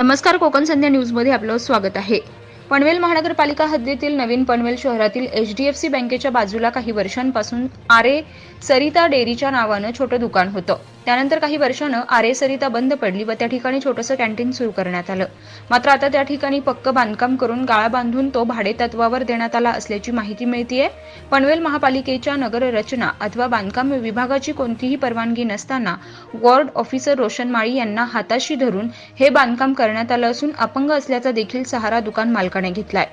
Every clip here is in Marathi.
नमस्कार कोकण संध्या न्यूजमध्ये आपलं स्वागत आहे. पनवेल महानगरपालिका हद्दीतील नवीन पनवेल शहरातील एच डी एफ सी बँकेच्या बाजूला काही वर्षांपासून आरे सरिता डेअरीच्या नावानं छोटं दुकान होतं. त्यानंतर काही वर्षानं आरे सरिता बंद पडली व त्या ठिकाणी छोटंसं कॅन्टीन सुरू करण्यात आलं. मात्र आता त्या ठिकाणी पक्क बांधकाम करून गाळा बांधून तो भाडे तत्वावर देण्यात आला असल्याची माहिती मिळतीये. पनवेल महापालिकेच्या नगर रचना अथवा बांधकाम विभागाची कोणतीही परवानगी नसताना वॉर्ड ऑफिसर रोशन माळी यांना हाताशी धरून हे बांधकाम करण्यात आलं असून अपंग असल्याचा देखील सहारा दुकान मालकाने घेतलाय.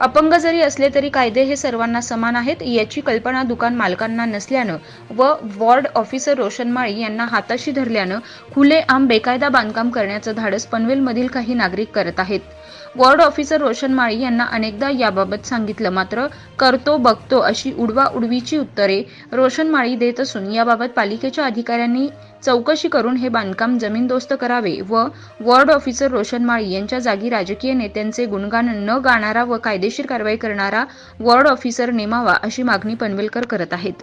अपंग जरी असले तरी कायदे हे सर्वांना समान आहेत याची कल्पना दुकान मालकांना नसल्यानं व वॉर्ड ऑफिसर रोशन माळी यांना हाताशी धरल्यानं खुलेआम बेकायदा बांधकाम करण्याचं धाडस पनवेलमधील काही नागरिक करत आहेत. वॉर्ड ऑफिसर रोशन माळी यांना अनेकदा याबाबत सांगितलं. मात्र करतो बघतो अशी उडवा उडवीची उत्तरे रोशन माळी देत असून याबाबत पालिकेच्या अधिकाऱ्यांनी चौकशी करून हे बांधकाम जमीनदोस्त करावे व वॉर्ड ऑफिसर रोशन माळी यांच्या जागी राजकीय नेत्यांचे गुणगान न गाणारा व कायदेशीर कारवाई करणारा वॉर्ड ऑफिसर नेमावा अशी मागणी पनवेलकर करत आहेत.